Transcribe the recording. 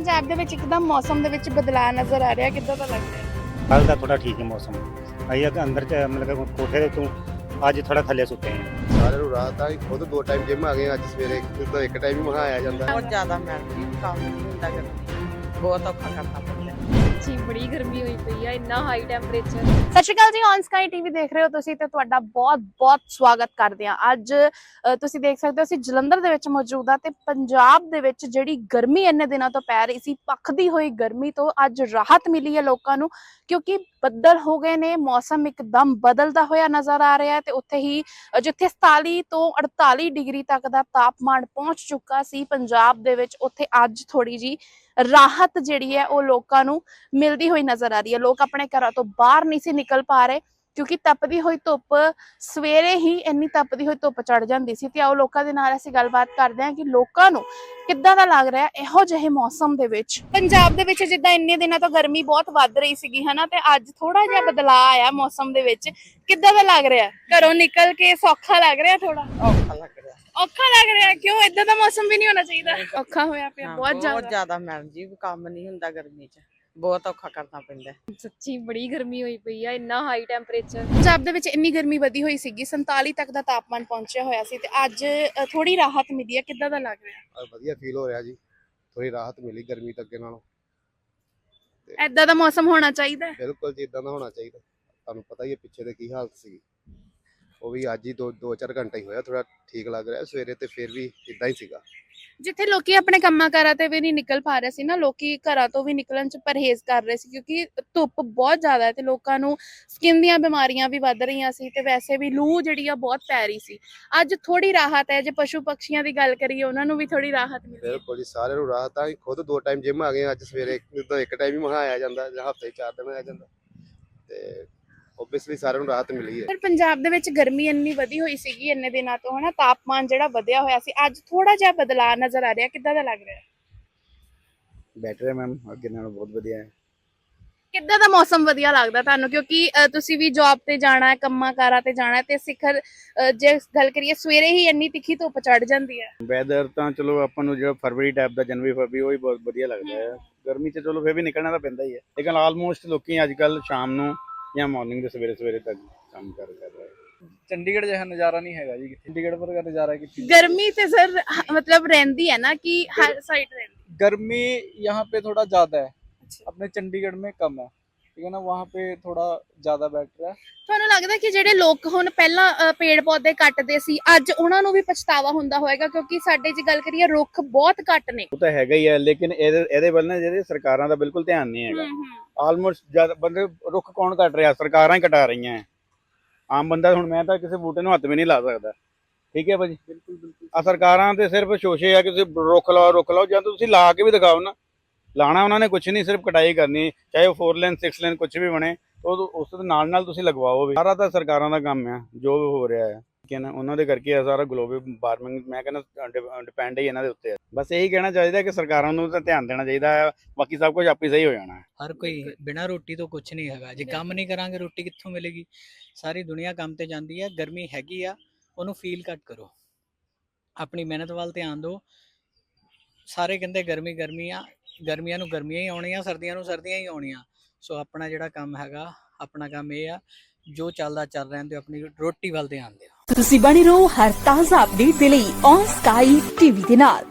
ਪੰਜਾਬ ਦੇ ਵਿੱਚ ਇੱਕਦਮ ਮੌਸਮ ਦੇ ਵਿੱਚ ਬਦਲਾਅ ਨਜ਼ਰ ਆ ਰਿਹਾ ਕਿੱਦਾਂ ਦਾ ਲੱਗ ਰਿਹਾ? ਕੱਲ ਦਾ ਥੋੜਾ ਠੀਕ ਹੈ ਮੌਸਮ। ਅਸੀਂ ਅਗ ਅੰਦਰ ਚ ਮਤਲਬ ਕਿ ਕੋਠੇ ਦੇ ਤੋਂ ਅੱਜ ਥੋੜਾ ਥੱਲੇ ਸੁੱਤੇ ਹਾਂ। ਸਾਰਿਆਂ ਨੂੰ ਰਾਤ ਆ ਖੁਦ ਦੋ ਟਾਈਮ ਜਿਮ ਆ ਗਏ ਅੱਜ ਸਵੇਰੇ ਤਾਂ ਇੱਕ ਟਾਈਮ ਹੀ ਮਹਾ ਆਇਆ ਜਾਂਦਾ। ਬਹੁਤ ਜ਼ਿਆਦਾ ਜੀ ਕੰਮ ਨਹੀਂ ਹੁੰਦਾ ਗਰਮੀ। ਬਹੁਤ ਔਖਾ ਕਰਨਾ ਪੈਂਦਾ। ਸੱਚੀ ਬੜੀ ਗਰਮੀ ਹੋਈ ਪਈ ਆ ਇੰਨਾ ਹਾਈ ਟੈਂਪਰੇਚਰ ਸਤਿ ਸ਼੍ਰੀ ਅਕਾਲ ਜੀ ਔਨ ਸਕਾਈ ਟੀਵੀ ਦੇਖ ਰਹੇ ਹੋ ਤੁਸੀਂ ਤੇ ਤੁਹਾਡਾ ਬਹੁਤ-ਬਹੁਤ ਸਵਾਗਤ ਕਰਦੇ ਹਾਂ। ਅੱਜ ਅ, ਤੁਸੀਂ ਦੇਖ ਸਕਦੇ ਹੋ ਅਸੀਂ ਜਲੰਧਰ ਦੇ ਵਿੱਚ ਮੌਜੂਦ ਆ ਤੇ ਪੰਜਾਬ ਦੇ ਵਿੱਚ ਜਿਹੜੀ ਗਰਮੀ ਇੰਨੇ ਦਿਨਾਂ ਤੋਂ ਪੈ ਰਹੀ ਸੀ ਪੱਖਦੀ ਹੋਈ ਗਰਮੀ ਤੋਂ ਅੱਜ ਰਾਹਤ ਮਿਲੀ ਹੈ ਲੋਕਾਂ ਨੂੰ ਕਿਉਂਕਿ ਬੱਦਲ ਹੋ ਗਏ ਨੇ ਮੌਸਮ ਇੱਕਦਮ ਬਦਲਦਾ ਹੋਇਆ ਨਜ਼ਰ ਆ ਰਿਹਾ ਹੈ ਤੇ ਉੱਥੇ ਹੀ ਅ, ਜਿੱਥੇ 47 ਤੋਂ 48 ਡਿਗਰੀ ਤੱਕ ਦਾ ਤਾਪਮਾਨ ਪਹੁੰਚ ਚੁੱਕਾ ਸੀ ਪੰਜਾਬ ਦੇ ਵਿੱਚ ਉੱਥੇ ਅੱਜ ਥੋੜੀ ਜੀ ਰਾਹਤ ਜਿਹੜੀ ਹੈ ਉਹ ਲੋਕਾਂ ਨੂੰ ਮਿਲਦੀ ਹੋਈ ਨਜ਼ਰ ਆ ਰਹੀ ਹੈ। ਲੋਕ ਆਪਣੇ ਘਰਾਂ ਤੋਂ ਬਾਹਰ ਨਹੀਂ ਸੀ ਨਿਕਲ ਪਾ ਰਹੇ ਕਿਉਂਕਿ ਤਪਦੀ ਹੋਈ ਧੁੱਪ ਸਵੇਰੇ ਹੀ ਇੰਨੀ ਤਪਦੀ ਹੋਈ ਧੁੱਪ ਚੜ ਜਾਂਦੀ ਸੀ। ਤੇ ਆਓ ਲੋਕਾਂ ਦੇ ਨਾਲ ਅਸੀਂ ਗੱਲਬਾਤ ਕਰਦੇ ਹਾਂ ਕਿ ਲੋਕਾਂ ਨੂੰ ਕਿੱਦਾਂ ਦਾ ਲੱਗ ਰਿਹਾ ਇਹੋ ਜਿਹੇ ਮੌਸਮ ਦੇ ਵਿੱਚ। ਪੰਜਾਬ ਦੇ ਵਿੱਚ ਜਿੱਦਾਂ ਇੰਨੇ ਦਿਨਾਂ ਤੋਂ ਗਰਮੀ ਬਹੁਤ ਵੱਧ ਰਹੀ ਸੀਗੀ ਹਨਾ? ਤੇ ਅੱਜ ਥੋੜਾ ਜਿਹਾ ਬਦਲਾਅ ਆਇਆ ਮੌਸਮ ਦੇ ਵਿੱਚ। ਕਿੱਦਾਂ ਦਾ ਲੱਗ ਰਿਹਾ? ਘਰੋਂ ਨਿਕਲ ਕੇ ਸੌਖਾ ਲੱਗ ਰਿਹਾ ਥੋੜਾ ਔਖਾ ਲੱਗ ਰਿਹਾ ਔਖਾ ਲੱਗ ਰਿਹਾ ਕਿਉਂ? ਇਦਾਂ ਦਾ ਮੌਸਮ ਵੀ ਨਹੀਂ ਹੋਣਾ ਚਾਹੀਦਾ। ਔਖਾ ਹੋਇਆ ਪਿਆ ਹਾਂ, ਬਹੁਤ ਜ਼ਿਆਦਾ। ਜ਼ਿਆਦਾ ਮੈਡਮ ਜੀ ਕੰਮ ਨਹੀਂ ਹੁੰਦਾ ਗਰਮੀ 'ਚ। ਬਹੁਤ ਔਖਾ ਕਰਨਾ ਪੈਂਦਾ। ਸੱਚੀ ਬੜੀ ਗਰਮੀ ਹੋਈ ਪਈ ਆ ਇੰਨਾ ਹਾਈ ਟੈਂਪਰੇਚਰ ਪੰਜਾਬ ਦੇ ਵਿੱਚ ਇੰਨੀ ਗਰਮੀ ਵਧੀ ਹੋਈ ਸੀਗੀ 47 ਤੱਕ ਦਾ ਤਾਪਮਾਨ ਪਹੁੰਚਿਆ ਹੋਇਆ ਸੀ ਤੇ ਅੱਜ ਅ, ਥੋੜੀ ਰਾਹਤ ਮਿਲੀ ਹੈ ਕਿੱਦਾਂ ਦਾ ਲੱਗ ਰਿਹਾ? ਆ ਵਧੀਆ ਫੀਲ ਹੋ ਰਿਹਾ ਜੀ। ਥੋੜੀ ਰਾਹਤ ਮਿਲੀ ਗਰਮੀ ਤੋਂ ਅੱਗੇ ਨਾਲੋਂ ਐਦਾਂ ਦਾ ਮੌਸਮ ਹੋਣਾ ਚਾਹੀਦਾ ਹੈ? ਬਿਲਕੁਲ ਜੀ ਇਦਾਂ ਦਾ ਹੋਣਾ ਚਾਹੀਦਾ। ਤੁਹਾਨੂੰ ਪਤਾ ਹੀ ਹੈ ਪਿੱਛੇ ਦੇ ਕੀ ਹਾਲਤ ਸੀ ਉਹ ਵੀ ਅੱਜ ਹੀ 2 2-4 ਘੰਟੇ ਹੀ ਹੋਇਆ ਥੋੜਾ ਠੀਕ ਲੱਗ ਰਿਹਾ। ਸਵੇਰੇ ਤੇ ਫਿਰ ਵੀ ਇਦਾਂ ਹੀ ਸੀਗਾ। ਜਿੱਥੇ ਲੋਕੀ ਆਪਣੇ ਕੰਮਾਂ ਕਾਰਾਂ ਤੇ ਵੀ ਨਹੀਂ ਨਿਕਲ ਪਾ ਰਹੇ ਸੀ ਨਾ ਲੋਕੀ ਘਰਾਂ ਤੋਂ ਵੀ ਨਿਕਲਣ ਚ ਪਰਹੇਜ਼ ਕਰ ਰਹੇ ਸੀ ਕਿਉਂਕਿ ਧੁੱਪ ਬਹੁਤ ਜ਼ਿਆਦਾ ਹੈ ਤੇ ਲੋਕਾਂ ਨੂੰ ਸਕਿਨ ਦੀਆਂ ਬਿਮਾਰੀਆਂ ਵੀ ਵੱਧ ਰਹੀਆਂ ਸੀ ਤੇ ਵੈਸੇ ਵੀ ਲੂ ਜਿਹੜੀ ਆ ਬਹੁਤ ਪੈ ਰਹੀ ਸੀ। ਅੱਜ ਥੋੜੀ ਰਾਹਤ ਹੈ ਜੇ ਪਸ਼ੂ ਪੰਛੀਆਂ ਦੀ ਗੱਲ ਕਰੀਏ ਉਹਨਾਂ ਨੂੰ ਵੀ ਥੋੜੀ ਰਾਹਤ ਮਿਲੀ ਬਿਲਕੁਲ ਜੀ ਸਾਰਿਆਂ ਨੂੰ ਰਾਹਤ ਆ। ਖੁਦ ਦੋ ਟਾਈਮ ਜਿਮ ਆ ਗਏ ਅੱਜ ਸਵੇਰੇ ਇੱਕ ਟਾਈਮ ਹੀ ਮਹਾ ਆਇਆ ਜਾਂਦਾ ਜਾਂ ਹਫ਼ਤੇ ਚਾਰ ਦਿਨ ਆਇਆ ਜਾਂਦਾ। ਤੇ ਓਬਵੀਅਸਲੀ ਸਾਰਿਆਂ ਨੂੰ ਰਾਹਤ ਮਿਲੀ ਹੈ। ਪਰ ਪੰਜਾਬ ਦੇ ਵਿੱਚ ਗਰਮੀ ਇੰਨੀ ਵਧੀ ਹੋਈ ਸੀਗੀ ਇੰਨੇ ਦਿਨਾਂ ਤੋਂ ਹਨਾ ਤਾਪਮਾਨ ਜਿਹੜਾ ਵਧਿਆ ਹੋਇਆ ਸੀ ਅੱਜ ਥੋੜਾ ਜਿਹਾ ਬਦਲਾਅ ਨਜ਼ਰ ਆ ਰਿਹਾ ਕਿੱਦਾਂ ਦਾ ਲੱਗ ਰਿਹਾ? ਬੈਟਰ ਹੈ ਮੈਮ ਅੱਗੇ ਨਾਲੋਂ ਬਹੁਤ ਵਧੀਆ ਹੈ। ਕਿੱਦਾਂ ਦਾ ਮੌਸਮ ਵਧੀਆ ਲੱਗਦਾ ਤੁਹਾਨੂੰ? ਕਿਉਂਕਿ ਤੁਸੀਂ ਵੀ ਜੌਬ ਤੇ ਜਾਣਾ ਹੈ ਕੰਮਾਂ ਕਾਰਾਂ ਤੇ ਜਾਣਾ ਹੈ ਤੇ ਸਿਖਰ ਜੇ ਗੱਲ ਕਰੀਏ ਸਵੇਰੇ ਹੀ ਇੰਨੀ ਤਿੱਖੀ ਧੁੱਪ ਚੜ ਜਾਂਦੀ ਹੈ। ਵੈਦਰ ਤਾਂ ਚਲੋ ਆਪਾਂ ਨੂੰ ਜਿਹੜਾ ਫਰਵਰੀ ਟਾਈਪ ਦਾ ਜਨਵਰੀ ਫਰਵਰੀ ਉਹ ਹੀ ਬਹੁਤ ਵਧੀਆ ਲੱਗਦਾ ਹੈ। ਗਰਮੀ 'ਚ ਚਲੋ ਫਿਰ ਵੀ ਨਿਕਲਣਾ ਤਾਂ ਪੈਂਦਾ ਹੀ ਹੈ। ਲੇਕਿਨ ਆਲਮੋਸਟ ਲੋਕੀ ਅੱਜ ਕੱਲ ਸ਼ਾਮ ਨੂੰ ਜਾਂ ਮਾਰਨਿੰਗ ਦੇ ਸਵੇਰੇ ਸਵੇਰੇ ਤੱਕ ਕੰਮ ਕਰ ਕਰ ਰਹੇ ਚੰਡੀਗੜ੍ਹ ਜਿਹਾ ਨਜ਼ਾਰਾ ਨਹੀਂ ਹੈਗਾ ਜੀ ਚੰਡੀਗੜ੍ਹ ਵਰਗਾ ਨਜ਼ਾਰਾ ਕਿੱਥੇ ਗਰਮੀ ਤੇ ਸਰ ਮਤਲਬ ਰਹਿੰਦੀ ਹੈ ਨਾ ਕਿ ਹਰ ਸਾਈਡ ਰਹਿੰਦੀ गर्मी यहाँ पे थोड़ा ज्यादा है अपने चंडीगढ़ में कम है ठीक है ना वहाँ पे थोड़ा ज्यादा बेटर है ਤੁਹਾਨੂੰ ਲੱਗਦਾ ਕਿ ਜਿਹੜੇ ਲੋਕ ਹੁਣ ਪਹਿਲਾਂ ਅ, ਪੇੜ ਪੌਦੇ ਕੱਟਦੇ ਸੀ ਅੱਜ ਉਹਨਾਂ ਨੂੰ ਵੀ ਪਛਤਾਵਾ ਹੁੰਦਾ ਹੋਵੇਗਾ ਕਿਉਂਕਿ ਸਾਡੇ ਜੇ ਗੱਲ ਕਰੀਏ ਰੁੱਖ ਬਹੁਤ ਘੱਟ ਨੇ ਉਹ ਤਾਂ ਹੈਗਾ ਹੀ ਹੈ ਲੇਕਿਨ ਇਹਦੇ ਇਹਦੇ ਵੱਲ ਨਾ ਜਿਹੜੇ ਸਰਕਾਰਾਂ ਦਾ ਬਿਲਕੁਲ ਧਿਆਨ ਨਹੀਂ ਹੈਗਾ ਆਲਮੋਸਟ ਜਦ ਬੰਦੇ ਰੁੱਖ ਕੌਣ ਕੱਟ ਰਿਹਾ ਸਰਕਾਰਾਂ ਹੀ ਕਟਾ ਰਹੀਆਂ ਹੈ। ਆਮ ਬੰਦਾ ਹੁਣ ਮੈਂ ਤਾਂ ਕਿਸੇ ਬੂਟੇ ਨੂੰ ਹੱਥ ਵੀ ਨਹੀਂ ਲਾ ਸਕਦਾ ਠੀਕ ਹੈ ਭਾਜੀ ਬਿਲਕੁਲ ਬਿਲਕੁਲ ਆ ਸਰਕਾਰਾਂ ਤੇ ਸਿਰਫ ਸ਼ੋਸ਼ੇ ਆ ਕਿ ਤੁਸੀਂ ਰੁੱਖ ਲਾਓ ਰੁੱਖ ਲਾਓ ਜਾਂ ਤੁਸੀਂ ਲਾ ਕੇ ਵੀ ਦਿਖਾਓ ਨਾ ਲਾਣਾ ਉਹਨਾਂ ਨੇ ਕੁਝ ਨਹੀਂ, ਸਿਰਫ ਕਟਾਈ ਕਰਨੀ, ਚਾਹੇ ਉਹ 4 ਲੈਨ 6 ਲੈਨ ਕੁਝ ਵੀ ਬਣੇ, ਉਹ ਉਸ ਦੇ ਨਾਲ ਨਾਲ ਤੁਸੀਂ ਲਗਵਾਓ ਵੀ। ਸਾਰਾ ਤਾਂ ਸਰਕਾਰਾਂ ਦਾ ਕੰਮ ਹੈ ਜੋ ਹੋ ਰਿਹਾ ਹੈ ਠੀਕ ਉਹਨਾਂ ਦੇ ਕਰਕੇ ਇਹ ਸਾਰਾ ਗਲੋਬਲ ਵਾਰਮਿੰਗ ਮੈਂ ਕਹਿੰਦਾ ਡਿਪੈਂਡ ਹੀ ਇਹਨਾਂ ਦੇ ਉੱਤੇ। ਹੈ ਬਸ ਇਹੀ ਕਹਿਣਾ ਚਾਹੀਦਾ ਕਿ ਸਰਕਾਰਾਂ ਨੂੰ ਤਾਂ ਧਿਆਨ ਦੇਣਾ ਚਾਹੀਦਾ ਹੈ ਬਾਕੀ ਸਭ ਕੁਝ ਆਪੇ ਸਹੀ ਹੋ ਜਾਣਾ। ਹੈ ਹਰ ਕੋਈ ਬਿਨਾਂ ਰੋਟੀ ਤੋਂ ਕੁਝ ਨਹੀਂ ਹੈਗਾ। ਜੇ ਕੰਮ ਨਹੀਂ ਕਰਾਂਗੇ, ਰੋਟੀ ਕਿੱਥੋਂ ਮਿਲੇਗੀ? ਸਾਰੀ ਦੁਨੀਆ ਕੰਮ ਤੇ ਜਾਂਦੀ ਹੈ ਗਰਮੀ ਹੈਗੀ ਆ, ਉਹਨੂੰ ਫੀਲ ਘੱਟ ਕਰੋ। ਆਪਣੀ ਮਿਹਨਤ ਵੱਲ ਧਿਆਨ ਦਿਓ। ਸਾਰੇ ਕਹਿੰਦੇ ਗਰਮੀ ਗਰਮੀ ਆ ਗਰਮੀਆਂ ਨੂੰ ਗਰਮੀਆਂ ਹੀ ਆਉਣੀਆਂ, ਸਰਦੀਆਂ ਨੂੰ ਸਰਦੀਆਂ ਹੀ ਆਉਣੀਆਂ। ਸੋ ਆਪਣਾ ਜਿਹੜਾ ਕੰਮ ਹੈਗਾ, ਆਪਣਾ ਕੰਮ ਇਹ ਆ, ਜੋ ਚੱਲਦਾ ਚੱਲ ਰਹਿੰਦੇ ਦਿਓ ਆਪਣੀ ਰੋਟੀ ਵੱਲ ਧਿਆਨ ਦਿਓ। ਤੁਸੀਂ ਬਣੇ ਰਹੋ ਹਰ ਤਾਜ਼ਾ ਅਪਡੇਟ ਦੇ ਲਈ ਔਨ ਸਕਾਈ ਟੀਵੀ ਦੇ ਨਾਲ।